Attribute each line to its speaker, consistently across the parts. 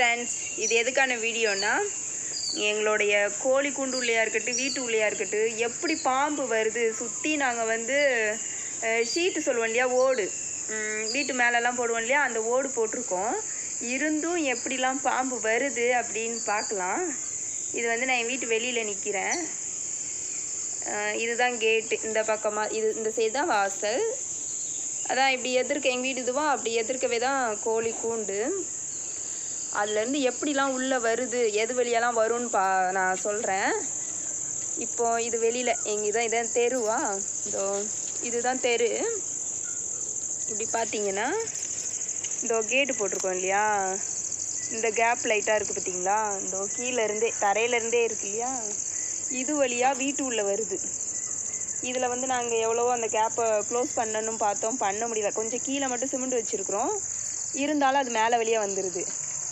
Speaker 1: Friends இது எதுக்கான வீடியோனா எங்களுடைய கோழி கூண்டு உள்ளையா இருக்கட்டும் வீட்டு உள்ளையா இருக்கட்டும் எப்படி பாம்பு வருது சுற்றி நாங்கள் வந்து ஷீட்டு சொல்லுவோம் இல்லையா ஓடு. வீட்டு மேலெல்லாம் போடுவோம் இல்லையா அந்த ஓடு போட்டிருக்கோம். இருந்தும் எப்படிலாம் பாம்பு வருது அப்படின்னு பார்க்கலாம். இது வந்து நான் என் வீட்டு வெளியில் நிற்கிறேன் இதுதான் கேட்டு இந்த பக்கமாக இது இந்த சைடு தான் வாசல். அதான் இப்படி எதிர்க்க எங்கள் வீடு இதுவா அப்படி எதிர்க்கவே தான் கோழி கூண்டு. அதுலேருந்து எப்படிலாம் உள்ளே வருது எது வழியெல்லாம் வரும்னு பா நான் சொல்கிறேன் இப்போ இது வெளியில் எங்கள் இதான் இதான் தெருவா? இதோ இதுதான் தெரு. இப்படி பார்த்தீங்கன்னா இதோ கேட்டு போட்டிருக்கோம் இல்லையா? இந்த கேப் லைட்டாக இருக்குது பார்த்தீங்களா இதோ கீழே இருந்தே தரையிலேருந்தே இருக்கு இல்லையா? இது வழியாக வீட்டு உள்ளே வருது. இதில் வந்து நாங்கள் எவ்வளவோ அந்த கேப்பை க்ளோஸ் பண்ணணும் பார்த்தோம். பண்ண முடியல. கொஞ்சம் கீழே மட்டும் சிமெண்ட் வச்சுருக்குறோம். இருந்தாலும் அது மேலே வழியாக வந்துடுது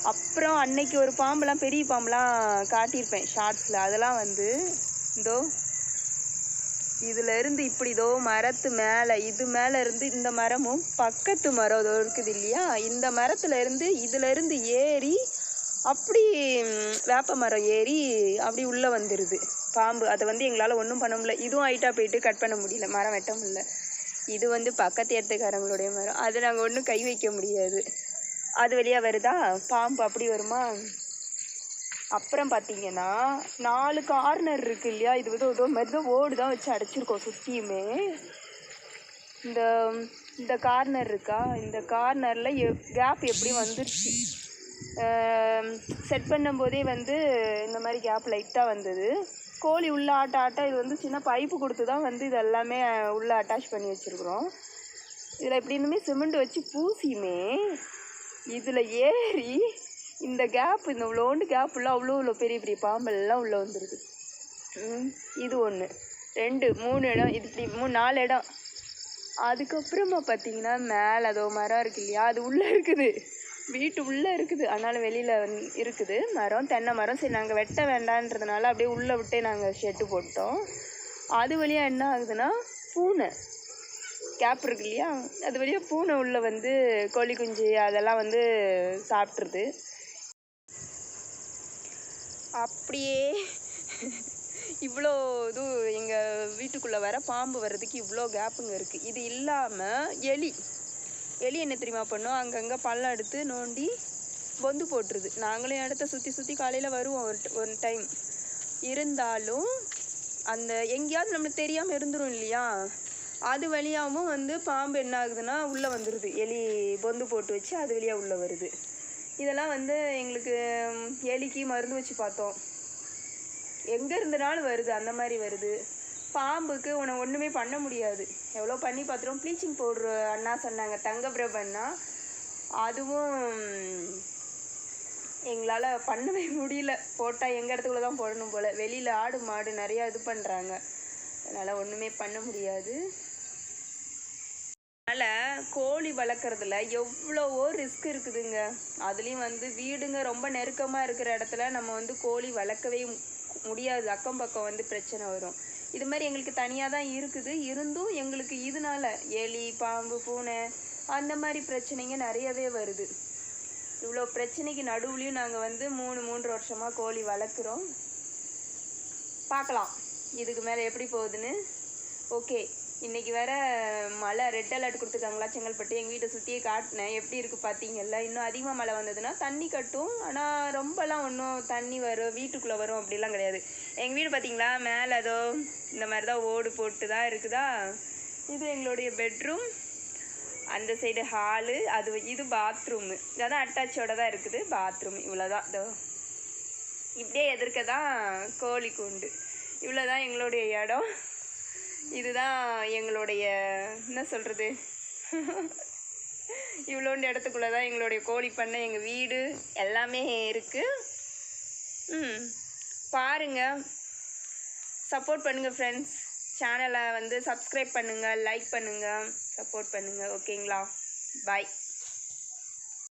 Speaker 1: அப்புறம் அன்னைக்கு ஒரு பாம்புலாம் பெரிய பாம்புலாம் காட்டியிருப்பேன் ஷார்ட்ஸில் அதெல்லாம் வந்து இதோ இதிலருந்து இப்படி இதோ மரத்து மேலே இது மேலே இருந்து இந்த மரமும் பக்கத்து மரம் இதோ இருக்குது இல்லையா? இந்த மரத்துலேருந்து இருந்து ஏறி அப்படி வேப்ப மரம் ஏறி அப்படி உள்ளே வந்துடுது பாம்பு. அதை வந்து எங்களால் ஒன்றும் பண்ண முடியல. இதுவும் ஹைட்டாக போயிட்டு கட் பண்ண முடியல. மரம் வெட்ட முடியல. இது வந்து பக்கத்து இடத்துக்காரங்களுடைய மரம். அதை நாங்கள் ஒன்றும் கை வைக்க முடியாது. அது வழியாக வருதா? பாம்பு அப்படி வருமா? அப்புறம் பார்த்தீங்கன்னா நாலு கார்னர் இருக்கு இல்லையா? இது வந்து ஏதோ மாதிரி தான் ஓடு தான் வச்சு அடைச்சிருக்கோம் சுற்றியுமே இந்த இந்த கார்னர் இருக்கா? இந்த கார்னரில் கேப் எப்படி வந்துருச்சு? செட் பண்ணும்போதே வந்து இந்த மாதிரி கேப் லைட்டாக வந்தது. கோழி உள்ள ஆட்ட ஆட்ட இது வந்து சின்ன பைப்பு கொடுத்து தான் வந்து இது எல்லாமே உள்ளே அட்டாச் பண்ணி வச்சுருக்குறோம். இதில் எப்படி இருந்துமே சிமெண்ட் வச்சு பூசியுமே. இதில் ஏறி இந்த கேப் இந்த இவ்வளோண்டு கேப்புலாம் அவ்வளோ இவ்வளோ பெரிய பெரிய பாம்பெல்லாம் உள்ளே வந்துடுது ம், இது ஒன்று ரெண்டு மூணு இடம் இது இப்படி மூணு நாலு இடம். அதுக்கப்புறமா பார்த்தீங்கன்னா மேலே அதோ மரம் இருக்கு இல்லையா? அது உள்ளே இருக்குது. வீட்டு உள்ளே இருக்குது. அதனால் வெளியில் இருக்குது. மரம் தென்னை மரம். சரி நாங்கள் வெட்ட வேண்டான்றதுனால அப்படியே உள்ளே விட்டே நாங்கள் ஷெட்டு போட்டோம் அது வழியாக என்ன ஆகுதுன்னா பூனை. கேப் இருக்கு இல்லையா? அது வழியாக பூனை உள்ளே வந்து கோழி குஞ்சு அதெல்லாம் வந்து சாப்பிட்ருது அப்படியே இவ்வளோ இது எங்கள் வீட்டுக்குள்ளே வர பாம்பு வர்றதுக்கு இவ்வளோ கேப்புங்க இருக்குது இது இல்லாமல் எலி எலி என்ன தெரியுமா பண்ணும்? அங்கங்கே பள்ளம் எடுத்து நோண்டி பொந்து போட்டுருது. நாங்களும் இடத்த சுற்றி சுற்றி காலையில் வருவோம் ஒரு ஒரு டைம் இருந்தாலும் அந்த எங்கேயாவது நம்மளுக்கு தெரியாமல் இருந்துரும் இல்லையா? அது வழியாகவும் வந்து பாம்பு என்ன ஆகுதுன்னா உள்ளே வந்துடுது எலி பொந்து போட்டு வச்சு அது வழியாக உள்ளே வருது. இதெல்லாம் வந்து எங்களுக்கு எலிக்கு மருந்து வச்சு பார்த்தோம். எங்கே இருந்தனாலும் வருது அந்த மாதிரி வருது. பாம்புக்கு உன்னை ஒன்றுமே பண்ண முடியாது. எவ்வளோ பண்ணி பார்த்துருவோம் ப்ளீச்சிங் பவுட்ரு அண்ணா சொன்னாங்க. தங்கபிரப அண்ணா. அதுவும் எங்களால் பண்ணவே முடியல. போட்டால் எங்கள் இடத்துக்குள்ள தான் போடணும் போல். வெளியில் ஆடு மாடு நிறையா இது பண்ணுறாங்க அதனால் ஒன்றுமே பண்ண முடியாது. கோழி வளர்க்குறதுல எவ்வளவோ ரிஸ்க் இருக்குதுங்க. அதுலேயும் வந்து வீடுங்க ரொம்ப நெருக்கமாக இருக்கிற இடத்துல நம்ம வந்து கோழி வளர்க்கவே முடியாது. அக்கம் பக்கம் வந்து பிரச்சனை வரும். இது மாதிரி எங்களுக்கு தனியாக தான் இருக்குது. இருந்தும் எங்களுக்கு இதனால எலி பாம்பு பூனை அந்த மாதிரி பிரச்சனைங்க நிறையவே வருது. இவ்வளோ பிரச்சனைக்கு நடுவுலையும் நாங்கள் வந்து மூணு மூன்று வருஷமாக கோழி வளர்க்குறோம். பார்க்கலாம். இதுக்கு மேலே எப்படி போகுதுன்னு. ஓகே. இன்றைக்கி வேற மழை ரெட் அலர்ட் கொடுத்துருக்காங்களா செங்கல்பட்டு. எங்கள் வீட்டை சுற்றியே காட்டினேன். எப்படி இருக்குது பார்த்தீங்கல்ல இன்னும் அதிகமாக மழை வந்ததுன்னா தண்ணி கட்டும். ஆனால் ரொம்பலாம் ஒன்றும் தண்ணி வரும் வீட்டுக்குள்ளே வரும் அப்படிலாம் கிடையாது. எங்கள் வீடு பார்த்தீங்களா மேலே ஏதோ இந்த மாதிரி தான் ஓடு போட்டு தான் இருக்குதா? இது எங்களுடைய பெட்ரூம் அந்த சைடு ஹாலு அது இது பாத்ரூமு அதான் அட்டாச்சோட தான் இருக்குது. பாத்ரூம் இவ்வளோதான் இதோ இப்படியே எதிர்க்க தான் கோழி கூண்டு. இவ்வளோ தான் எங்களுடைய இடம். இதுதான் எங்களுடைய என்ன சொல்கிறது இவ்வளோண்டு இடத்துக்குள்ளே தான் எங்களுடைய கோழி பண்ணை எங்கள் வீடு எல்லாமே இருக்குது ம் பாருங்கள் சப்போர்ட் பண்ணுங்கள் ஃப்ரெண்ட்ஸ் சேனலை வந்து சப்ஸ்கிரைப் பண்ணுங்கள் லைக் பண்ணுங்கள் சப்போர்ட் பண்ணுங்கள் ஓகேங்களா பாய்